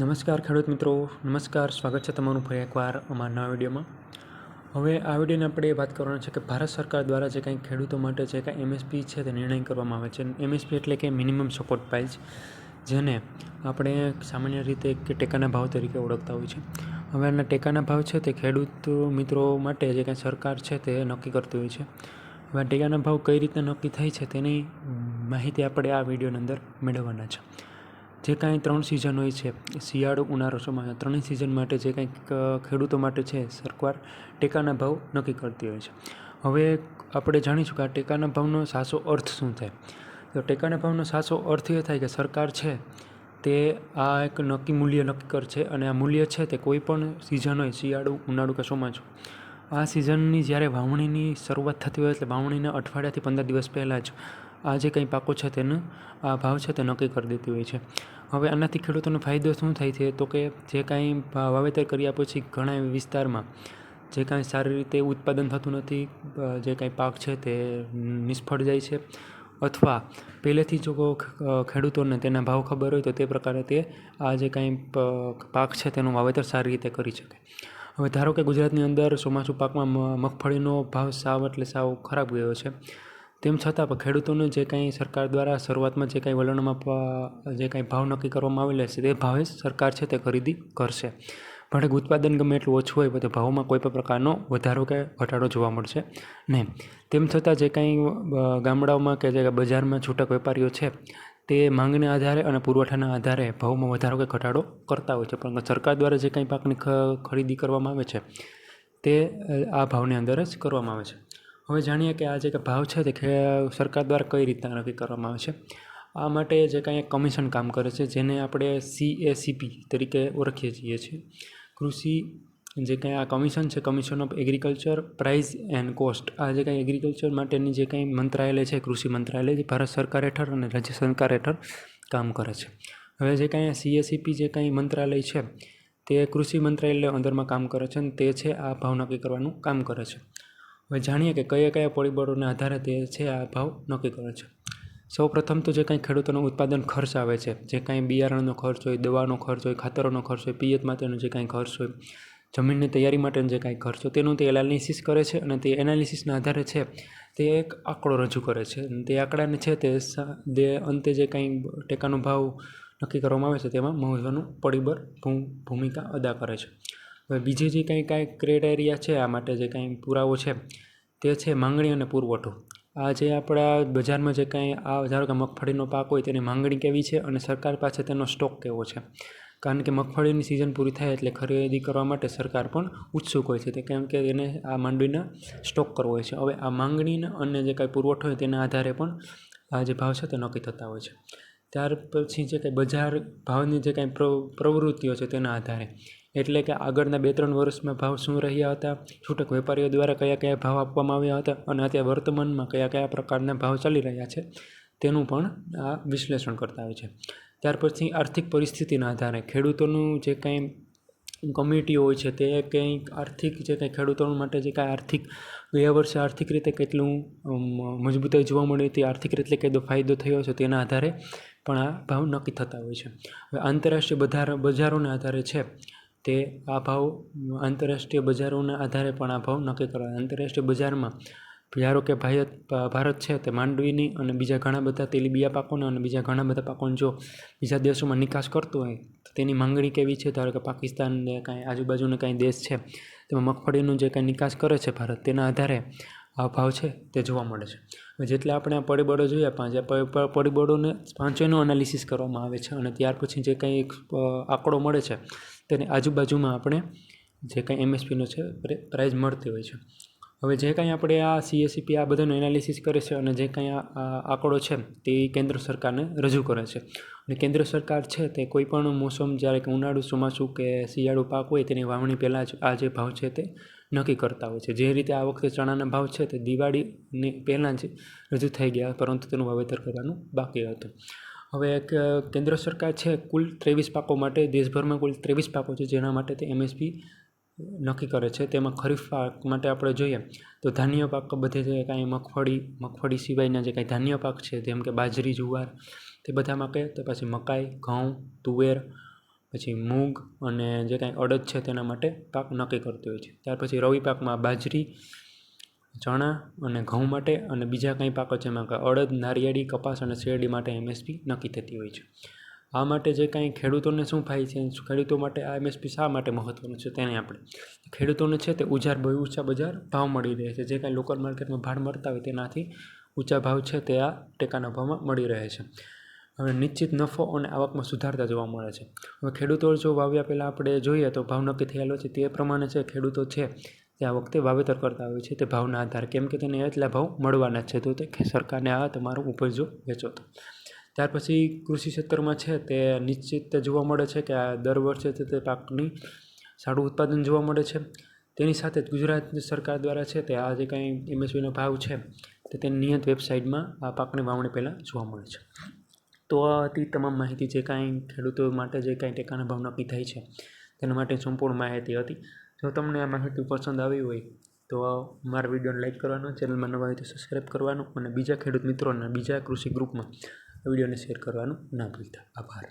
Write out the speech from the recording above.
નમસ્કાર ખેડૂત મિત્રો. નમસ્કાર. સ્વાગત છે તમારું ફરી એકવાર અમારા નવા વિડીયોમાં. હવે આ વિડીયોને આપણે વાત કરવાની છે કે ભારત સરકાર દ્વારા જે કંઈ ખેડૂતો માટે જે કાંઈ એમએસપી છે તે નિર્ણય કરવામાં આવે છે. એમએસપી એટલે કે મિનિમમ સપોર્ટ પ્રાઇસ જેને આપણે સામાન્ય રીતે કે ટેકાના ભાવ તરીકે ઓળખતા હોય છે હવે આના ટેકાના ભાવ છે તે ખેડૂત મિત્રો માટે જે કાંઈ સરકાર છે તે નક્કી કરતી હોય છે. હવે ટેકાના ભાવ કઈ રીતે નક્કી થાય છે તેની માહિતી આપણે આ વિડીયોની અંદર મેળવવાના છે. જે કાંઈ ત્રણ સિઝન હોય છે, શિયાળો, ઉનાળો ચોમાસા ત્રણેય સિઝન માટે જે કાંઈક ખેડૂતો માટે છે, સરકાર ટેકાના ભાવ નક્કી કરતી હોય છે. હવે આપણે જાણીશું કે આ ટેકાના ભાવનો સાચો અર્થ શું થાય. તો ટેકાના ભાવનો સાચો અર્થ એ થાય કે સરકાર છે, તે આ એક નક્કી મૂલ્ય નક્કી કર છે અને આ મૂલ્ય છે તે કોઈ પણ સિઝન હોય, શિયાળું, ઉનાળું કે ચોમાસું. આ સિઝનની જ્યારે વાવણીની શરૂઆત થતી હોય, એટલે વાવણીના અઠવાડિયાથી પંદર દિવસ પહેલાં જ આ જે કંઈ પાકો છે તેનો, આ ભાવ છે તે નક્કી કરી દેતી હોય છે. હવે આનાથી ખેડૂતોનો ફાયદો શું થાય છે? તો કે જે કાંઈ વાવેતર કર્યા પછી ઘણા વિસ્તારમાં જે કાંઈ સારી રીતે ઉત્પાદન થતું નથી જે કાંઈ પાક છે તે નિષ્ફળ જાય છે. અથવા પહેલેથી જો ખેડૂતોને તેના ભાવ ખબર હોય તો તે પ્રકારે તે આ જે કાંઈ પાક છે તેનું વાવેતર સારી રીતે કરી શકે. હવે ધારો કે ગુજરાતની અંદર ચોમાસું પાકમાં મગફળીનો ભાવ સાવ એટલે સાવ ખરાબ ગયો છે. તેમ છતાં પણ ખેડૂતોને જે કાંઈ સરકાર દ્વારા શરૂઆતમાં જે કાંઈ વલણમાં જે કાંઈ ભાવ નક્કી કરવામાં આવેલા છે, તે ભાવે સરકાર છે તે ખરીદી કરશે. ભલે ઉત્પાદન ગમે એટલું ઓછું હોય તો ભાવમાં કોઈ પણ પ્રકારનો વધારો કે ઘટાડો જોવા મળશે નહીં. તેમ છતાં જે કાંઈ ગામડાઓમાં કે જે બજારમાં છૂટક વેપારીઓ છે, તે માંગને આધારે અને પુરવઠાના આધારે ભાવમાં વધારો કે ઘટાડો કરતા હોય છે. પણ સરકાર દ્વારા જે કાંઈ પાકની ખરીદી કરવામાં આવે છે, તે આ ભાવની અંદર જ કરવામાં આવે છે. હવે જાણીએ કે આ જે ભાવ છે તે સરકાર દ્વારા કઈ રીતના નક્કી કરવામાં આવે છે? આ માટે જે કાંઈ કમિશન કામ કરે છે, જેને આપણે સી એ સીપી તરીકે ઓળખીએ છીએ છીએ કૃષિ જે કાંઈ આ કમિશન છે, commission of agriculture prices and cost. આ જે કાંઈ એગ્રીકલ્ચર માટેની જે કાંઈ મંત્રાલય છે, કૃષિ મંત્રાલય, જે ભારત સરકાર હેઠળ અને રાજ્ય સરકાર હેઠળ કામ કરે છે. હવે જે કાંઈ સીએસીપી જે કાંઈ મંત્રાલય છે, તે કૃષિ મંત્રાલય અંદરમાં કામ કરે છે અને તે છે આ ભાવ નક્કી કરવાનું કામ કરે છે. હવે જાણીએ કે કયા કયા પરિબળોના આધારે તે છે આ ભાવ નક્કી કરે છે. સૌ પ્રથમ તો જે કાંઈ ખેડૂતોનો ઉત્પાદન ખર્ચ આવે છે, જે કાંઈ બિયારણનો ખર્ચ હોય, દવાનો ખર્ચ હોય, ખાતરોનો ખર્ચ હોય, પિયત માટેનો જે કાંઈ ખર્ચ હોય, જમીનની તૈયારી માટેનો જે કાંઈ ખર્ચ હોય, તેનું તે એનાલિસિસ કરે છે અને તે એનાલિસિસના આધારે છે તે એક આંકડો રજૂ કરે છે. તે આંકડાને છે તે અંતે જે કાંઈ ટેકાનો ભાવ નક્કી કરવામાં આવે છે તેમાં મહત્ત્વનું પરિબળ ભૂમિકા અદા કરે છે. હવે બીજી જે કંઈ કાંઈ ક્રાઇટેરિયા છે આ માટે જે કાંઈ પુરાવો છે, તે છે માંગણી અને પુરવઠો. આ જે આપણા બજારમાં જે કાંઈ આ ધારો કે મગફળીનો પાક હોય તેની માંગણી કેવી છે અને સરકાર પાસે તેનો સ્ટોક કેવો છે? કારણ કે મગફળીની સિઝન પૂરી થાય એટલે ખરીદી કરવા માટે સરકાર પણ ઉત્સુક હોય છે. તે કેમ કે એને આ માંડવીના સ્ટોક કરવો હોય છે. હવે આ માંગણીના અને જે કાંઈ પુરવઠો હોય તેના આધારે પણ આ જે ભાવ છે તે નક્કી થતા હોય છે. ત્યાર પછી જે કાંઈ બજાર ભાવની જે કાંઈ પ્રવૃત્તિઓ છે તેના આધારે. એટલે કે આગળના બે ત્રણ વર્ષમાં ભાવ શું રહ્યા હતા? છૂટક વેપારીઓ દ્વારા કયા કયા ભાવ આપવામાં આવ્યા હતા? અને અત્યારે વર્તમાનમાં કયા કયા પ્રકારના ભાવ ચાલી રહ્યા છે? તેનું પણ આ વિશ્લેષણ કરતા હોય છે. ત્યાર પછી આર્થિક પરિસ્થિતિના આધારે ખેડૂતોનું જે કાંઈ કમિટીઓ હોય છે તે કંઈક આર્થિક જે કંઈ ખેડૂતો માટે જે કાંઈ આર્થિક ગયા વર્ષે આર્થિક રીતે કેટલું મજબૂતાઈ જોવા મળી હતી, આર્થિક રીતે કેટલો ફાયદો થયો છે તેના આધારે પણ આ ભાવ નક્કી થતા હોય છે. હવે આંતરરાષ્ટ્રીય બજાર, બજારોના આધારે છે તે આ ભાવ આંતરરાષ્ટ્રીય બજારોના આધારે પણ આ ભાવ નક્કી કરવા આંતરરાષ્ટ્રીય બજારમાં ધારો કે ભારત ભારત છે તે માંડવીની અને બીજા ઘણા બધા તેલીબિયા પાકોને અને બીજા ઘણા બધા પાકોને જો બીજા દેશોમાં નિકાસ કરતો હોય, તો તેની માંગણી કેવી છે? ધારો કે પાકિસ્તાનને કાંઈ આજુબાજુનો કાંઈ દેશ છે, તેમાં મગફળીનું જે કાંઈ નિકાસ કરે છે ભારત, તેના આધારે આ ભાવ છે તે જોવા મળે છે. જેટલા આપણે આ પરિબળો જોયા પાંચ પરિબળોને પાંચેયનું એનાલિસિસ કરવામાં આવે છે અને ત્યાર પછી જે કંઈ આંકડો મળે છે તેની આજુબાજુમાં આપણે જે કાંઈ એમએસપીનો છે પ્રાઇઝ મળતી હોય છે. હવે જે કાંઈ આપણે આ સીએસીપી આ બધાનું એનાલિસિસ કરે છે અને જે કાંઈ આ આંકડો છે, તે કેન્દ્ર સરકારને રજૂ કરે છે. અને કેન્દ્ર સરકાર છે, તે કોઈપણ મોસમ જ્યારે કે ઉનાળુ, ચોમાસું કે શિયાળુ પાક હોય, તેની વાવણી પહેલાં જ આ જે ભાવ છે, તે નક્કી કરતા હોય છે. જે રીતે આ વખતે ચણાના ભાવ છે, તે દિવાળીની પહેલાં જ રજૂ થઈ ગયા, પરંતુ તેનું વાવેતર કરવાનું બાકી હતું. હવે એક કેન્દ્ર સરકાર છે, કુલ ત્રેવીસ પાકો માટે, દેશભરમાં કુલ ત્રેવીસ પાકો છે, જેના માટે તે એમએસપી નક્કી કરે છે. તેમાં ખરીફ પાક માટે આપણે જોઈએ તો ધાન્ય પાક બધે જે કાંઈ મગફળી મગફળી સિવાયના જે કાંઈ ધાન્ય પાક છે, જેમ કે બાજરી, જુવાર, તે બધામાં કહે તો પછી મકાઈ, ઘઉં, તુવેર, પછી મૂગ અને જે કાંઈ અડદ છે તેના માટે પાક નક્કી કરતી હોય છે. ત્યાર પછી રવિ પાકમાં બાજરી ચણા અને ઘઉં માટે અને બીજા કંઈ પાકો છે કે અડદ, નારિયેળી, કપાસ અને શેરડી માટે એમએસપી નક્કી થતી હોય છે. આ માટે જે કાંઈ ખેડૂતોને શું થાય છે? ખેડૂતો માટે આ એમએસપી શા માટે મહત્ત્વનું છે તેને આપણે ખેડૂતોને છે તે ઉજાર બહુ ઊંચા બજાર ભાવ મળી રહે છે. જે કાંઈ લોકલ માર્કેટમાં ભાડ મળતા હોય તેનાથી ઊંચા ભાવ છે તે આ ટેકાના ભાવમાં મળી રહે છે. હવે નિશ્ચિત નફો અને આવકમાં સુધારતા જોવા મળે છે. હવે ખેડૂતો જો વાવ્યા પહેલાં આપણે જોઈએ તો ભાવ નક્કી થયેલો છે તે પ્રમાણે છે. ખેડૂતો છે તે આ વખતે વાવેતર કરતા હોય છે તે ભાવના આધારે. કેમ કે તેને એટલા ભાવ મળવાના છે. તો તે સરકારને આ તમારો ઉપજો વેચો તો. ત્યાર પછી કૃષિ ક્ષેત્રમાં છે તે નિશ્ચિત જોવા મળે છે કે આ દર વર્ષે તે પાકની સારું ઉત્પાદન જોવા મળે છે. તેની સાથે જ ગુજરાત સરકાર દ્વારા છે તે આ જે કાંઈ એમએસપીનો ભાવ છે તે તેની નિયત વેબસાઇટમાં આ પાકની વાવણી પહેલાં જોવા મળે છે. તો આ હતી તમામ માહિતી જે કાંઈ ખેડૂતો માટે જે કાંઈ ટેકાના ભાવ નક્કી થાય છે તેના માટે સંપૂર્ણ માહિતી હતી. જો તમને આ માહિતી પસંદ આવી હોય, તો મારા વિડીયોને લાઈક કરવાનો ચેનલમાં નવા હોય તો સબસ્ક્રાઈબ કરવાનું અને બીજા ખેડૂત મિત્રોના બીજા કૃષિ ગ્રુપમાં વિડીયોને શેર કરવાનું ના ભૂલતા. આભાર.